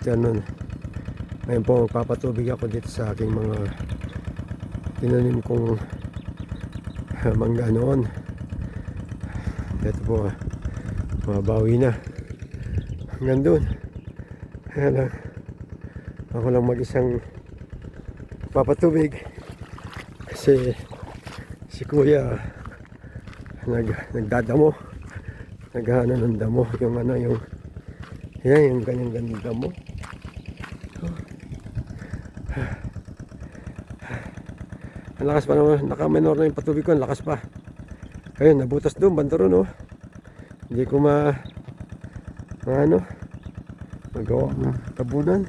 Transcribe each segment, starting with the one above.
afternoon. Ngayon po magpapatubig ako dito sa aking mga tinanim kong mangga noon. Ito po, mabawi na. Hanggang doon. Kaya lang, ako lang mag-isang papatubig. Kasi si kuya nag, nagdadamo. Naghahano ng damo. Yung ano, yung yan, yung ganyan ganyan damo. Ang lakas pa naman. Naka-minor na yung patubig ko. Ang lakas pa. Ayun, nabutas doon. Bando ron, oh. Hindi ko ma... ma ano? Magawa ng tabunan.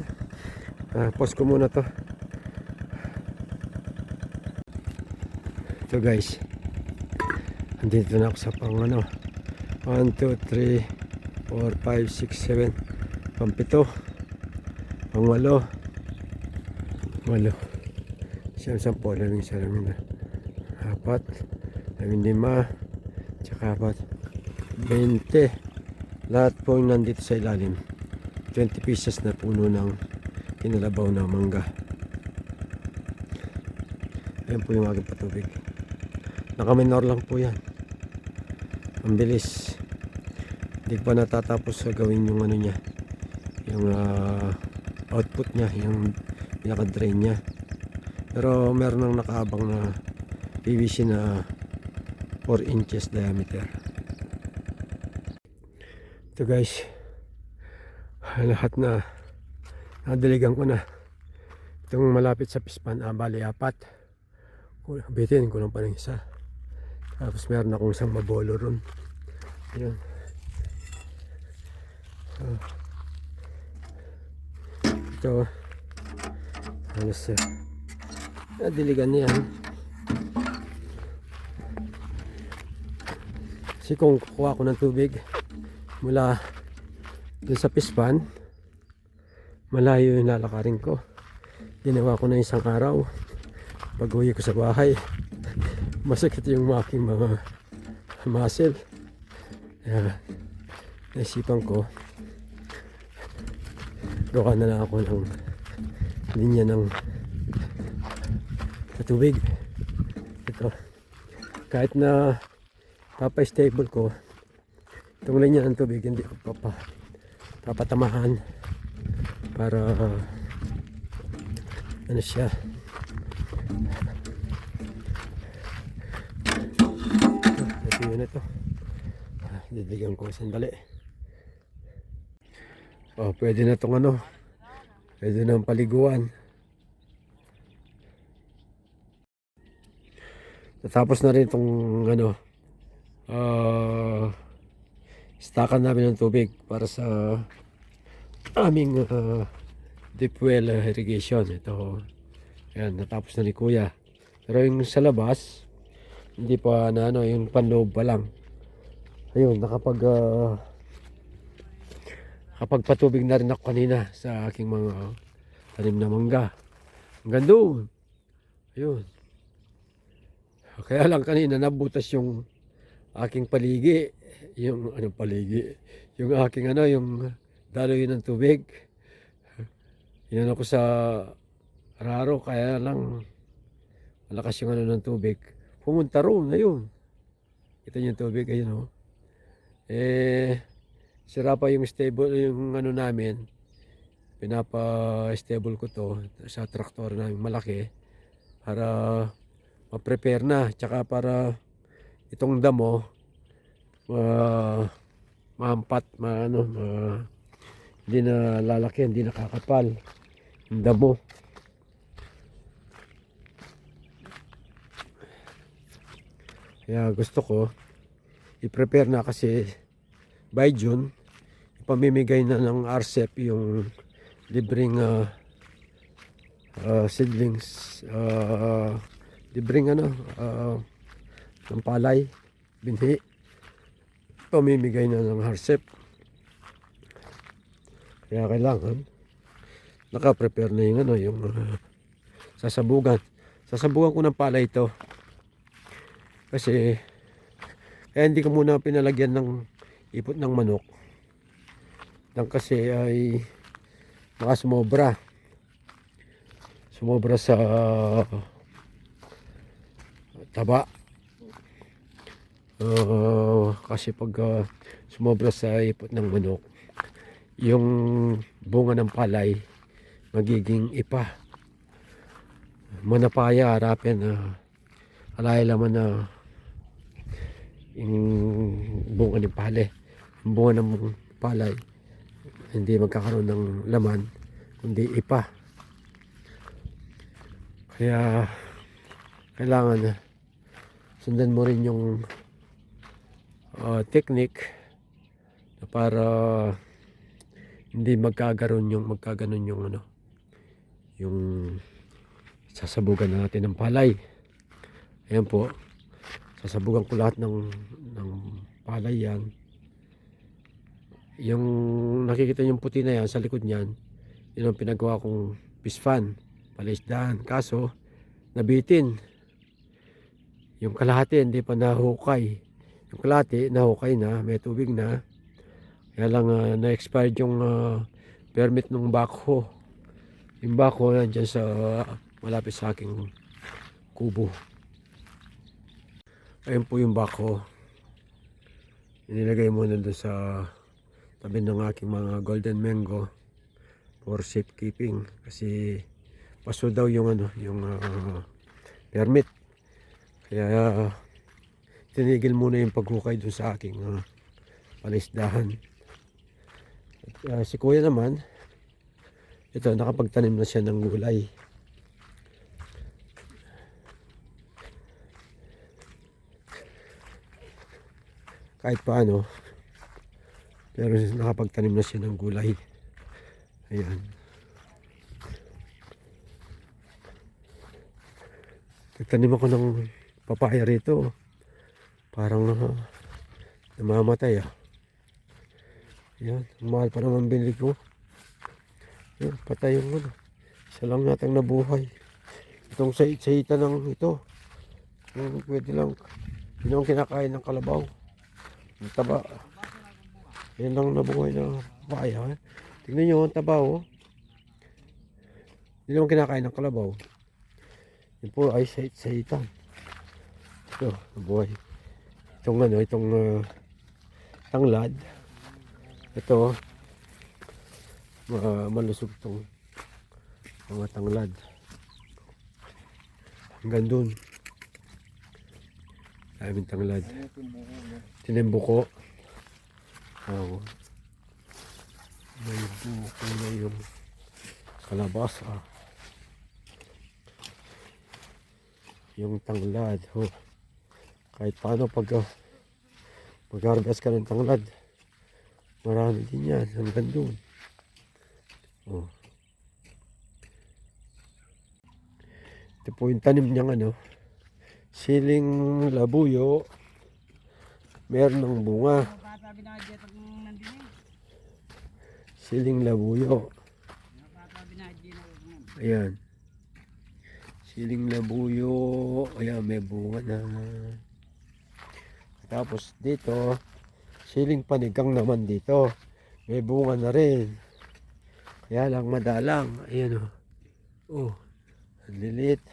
Ah, pause ko muna to. Ito guys. Andito na ako sa pang ano. 1, 2, 3, 4, 5, 6, 7. Pampito. Pang walo. Walo. Siyam sampo. Labing isa. Labing na. Apat. Labing lima. Tsaka apat. 20. Lahat po yung nandito sa ilalim. 20 pieces na puno ng kinalabaw na mangga. Ayan po yung aking patubig. Nakaminor lang po yan. Ang bilis. Hindi pa natatapos sa gawin yung ano niya. Yung ah, output niya. Yung pinaka-drain niya. Pero meron nang nakaabang na PVC na 4 inches diameter. Ito guys. Lahat na nadiligan ko na. Itong malapit sa pispan, ah, bali apat. Bitin ko lang pa ng isa. Tapos meron akong isang mabolo ron. Ayun. Ah. Ito. Halos uh, nadiligan niyan. Kasi kung kukuha ko ng tubig mula doon sa pispan, malayo yung lalakarin ko. Ginawa ko na isang araw. Pag uwi ko sa bahay, masakit yung aking mga muscle. Kaya, naisipan ko, gawa na lang ako ng linya ng sa tubig. Ito. Kahit na papa-stable ko, itong linya ng tubig, hindi ko papa, papatamahan para ano siya ito yun ito Ah, dibigyan ko sandali oh pwede na tong ano pwede na ang paliguan natapos na rin itong ano ah stakan namin ng tubig para sa aming ah, deep well uh, irrigation. Ito, yan, natapos na ni Kuya. Pero yung sa labas, hindi pa na ano, yung panloob pa lang. Ayun, nakapag uh, kapag patubig na rin ako kanina sa aking mga tanim na mangga. Hanggang doon. Ayun. Kaya lang kanina nabutas yung aking paligi. Yung ano paligi. Yung aking ano, yung daloy ng tubig. Inano ko sa raro kaya lang malakas yung ano ng tubig. Pumunta roon na yun. Kita niyo yung tubig, ayun oh. Eh, sira pa yung stable, yung ano namin. Pinapa-stable ko to sa traktor namin malaki para ma-prepare na. Tsaka para itong damo ma maampat, maano, ma, hindi na lalaki, hindi nakakapal yung damo. Kaya gusto ko i-prepare na kasi by June ipamimigay na ng RCEP yung libreng uh, uh, seedlings uh, libreng ano uh, ng palay binhi pamimigay na ng RCEP kaya kailangan naka-prepare na yung ano, yung uh, sasabugan. Sasabugan ko ng pala ito. Kasi kaya hindi ko muna pinalagyan ng ipot ng manok. Nang kasi ay baka sumobra. Sumobra sa taba. Ah, kasi pag ah, sumobra sa ipot ng manok, yung bunga ng palay magiging ipa. Manapaya, harapin na alay laman na yung bunga ng palay. Bunga ng palay hindi magkakaroon ng laman kundi ipa. Kaya kailangan sundan mo rin yung ah, technique na para hindi magkagaroon yung magkaganon yung ano yung sasabugan natin ng palay. Ayan po. Sasabugan ko lahat ng ng palay yan yung nakikita yung puti na yan sa likod niyan yun ang pinagawa kong fish fan palisdaan kaso nabitin yung kalahati hindi pa nahukay yung kalahati nahukay na may tubig na kaya lang ah, na-expired yung ah, permit ng backhoe. Yung backhoe nandyan sa malapit sa aking kubo. Ayun po yung backhoe. Inilagay mo na doon sa tabi ng aking mga golden mango for safekeeping kasi paso daw yung ano yung ah, permit kaya ah, tinigil muna yung paghukay doon sa aking ah, palisdahan Ah, si kuya naman, ito, nakapagtanim na siya ng gulay. Kahit paano, pero nakapagtanim na siya ng gulay. Ayan. Nagtanim ako ng papaya rito. Parang ah, namamatay ah. Yan, ang mahal pa naman binili ko. Yan, patay yung ano. Isa lang natang nabuhay. Itong sa saita ng ito. Yung pwede lang. Yun ang kinakain ng kalabaw. Ang taba. Yan lang nabuhay na papaya. Eh. Tingnan nyo, ang taba oh. Yun ang kinakain ng kalabaw. Yan po ay sa saitan. Ito, nabuhay. Itong ano, itong uh, tanglad. Ito, ma malusog tong mga tanglad. Hanggang dun. Daming tanglad. Tinimbuko. Oo. May buko na yung kalabasa. Yung tanglad. Oh. Kahit paano pag uh, mag-harvest ka ng tanglad. Marami din yan. Hanggang doon. Oh. Ito po yung tanim niyang ano. Siling labuyo. Meron ng bunga. Bata binadya pag nandun eh. Siling labuyo. Na yan. Ayan. Siling labuyo. Ayan, may bunga na. Tapos dito, siling panigang naman dito. May bunga na rin. Kaya lang madalang. Ayan o. Oh. Ang lilit.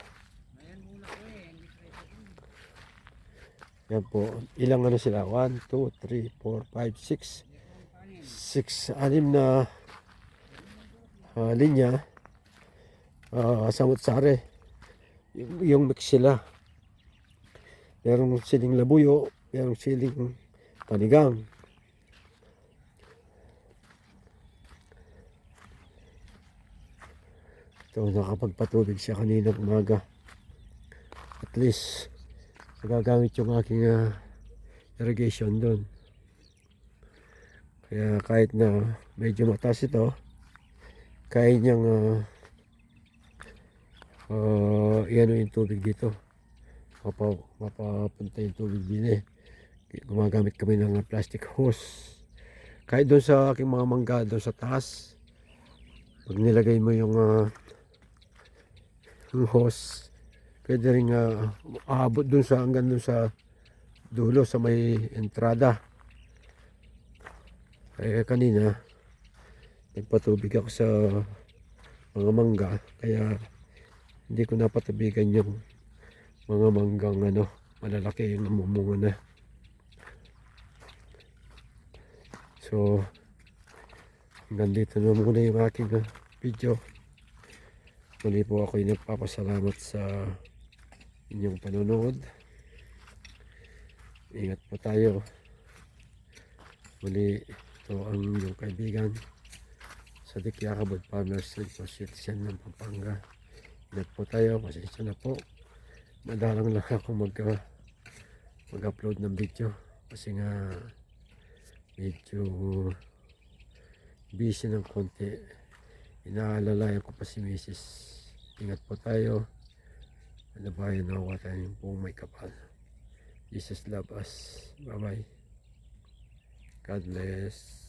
Ayan muna ko eh. Hindi presyo ko. Yan po. Ilang ano sila? 1, 2, 3, 4, 5, 6. 6, anim na ah, linya. Uh, samot-sare. Yung, yung mix sila. Merong siling labuyo. Merong siling panigang. Ito, nakapagpatubig siya kanina umaga. At least, nagagamit yung aking ah, irrigation doon. Kaya kahit na medyo mataas ito, kaya niyang uh, uh, iano yung tubig dito. Mapa, mapapunta yung tubig din eh. Gumagamit kami ng plastic hose. Kahit doon sa aking mga mangga doon sa taas, pag nilagay mo yung, ah, yung hose, pwede rin uh, aabot dun sa hanggang dun sa dulo sa may entrada. Eh kanina, nagpatubig ako sa mga mangga kaya hindi ko napatubigan yung mga manggang ano malalaki yung namumunga na so hanggang dito na muna yung aking ah, video muli po ako yung nagpapasalamat sa inyong panonood. Ingat po tayo. Muli ito ang inyong kaibigan sa Dikyakabod Farmers Association ng Pampanga. Ingat po tayo. Pasensya na po. Madalang lang ako mag uh, mag-upload ng video. Kasi nga medyo busy ng konti. Inaalalayan ko pa si Mrs. ingat po tayo ba yun nakuha tayo buong may kapal. Jesus love us. Bye bye God bless